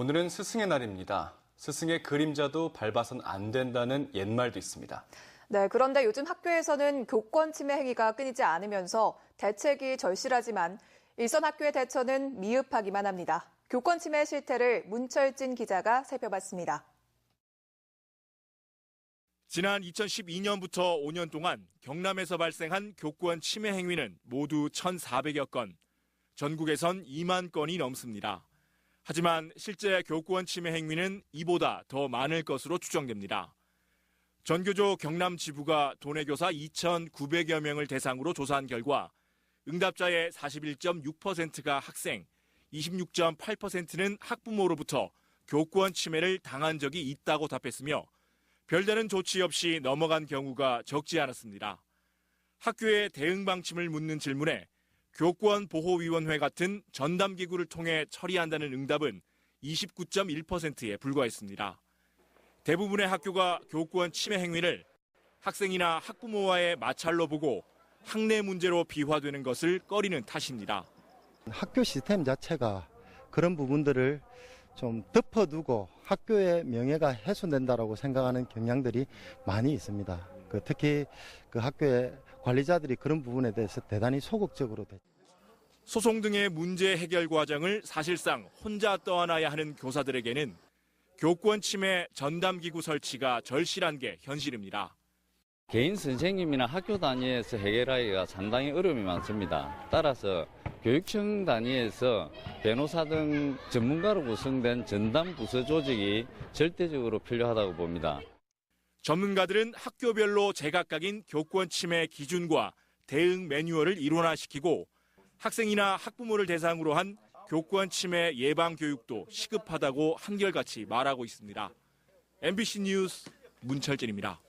오늘은 스승의 날입니다. 스승의 그림자도 밟아선 안 된다는 옛말도 있습니다. 네, 그런데 요즘 학교에서는 교권 침해 행위가 끊이지 않으면서 대책이 절실하지만 일선 학교의 대처는 미흡하기만 합니다. 교권 침해 실태를 문철진 기자가 살펴봤습니다. 지난 2012년부터 5년 동안 경남에서 발생한 교권 침해 행위는 모두 1,400여 건, 전국에선 2만 건이 넘습니다. 하지만 실제 교권 침해 행위는 이보다 더 많을 것으로 추정됩니다. 전교조 경남 지부가 도내 교사 2,900여 명을 대상으로 조사한 결과 응답자의 41.6%가 학생, 26.8%는 학부모로부터 교권 침해를 당한 적이 있다고 답했으며 별다른 조치 없이 넘어간 경우가 적지 않았습니다. 학교의 대응 방침을 묻는 질문에 교권 보호위원회 같은 전담 기구를 통해 처리한다는 응답은 29.1%에 불과했습니다. 대부분의 학교가 교권 침해 행위를 학생이나 학부모와의 마찰로 보고 학내 문제로 비화되는 것을 꺼리는 탓입니다. 학교 시스템 자체가 그런 부분들을 좀 덮어두고 학교의 명예가 훼손된다라고 생각하는 경향들이 많이 있습니다. 그 특히 그 학교의 관리자들이 그런 부분에 대해서 대단히 소극적으로 대- 소송 등의 문제 해결 과정을 사실상 혼자 떠안아야 하는 교사들에게는 교권 침해 전담 기구 설치가 절실한 게 현실입니다. 개인 선생님이나 학교 단위에서 해결하기가 상당히 어려움이 많습니다. 따라서 교육청 단위에서 변호사 등 전문가로 구성된 전담 부서 조직이 절대적으로 필요하다고 봅니다. 전문가들은 학교별로 제각각인 교권 침해 기준과 대응 매뉴얼을 일원화시키고 학생이나 학부모를 대상으로 한 교권 침해 예방 교육도 시급하다고 한결같이 말하고 있습니다. MBC 뉴스 문철진입니다.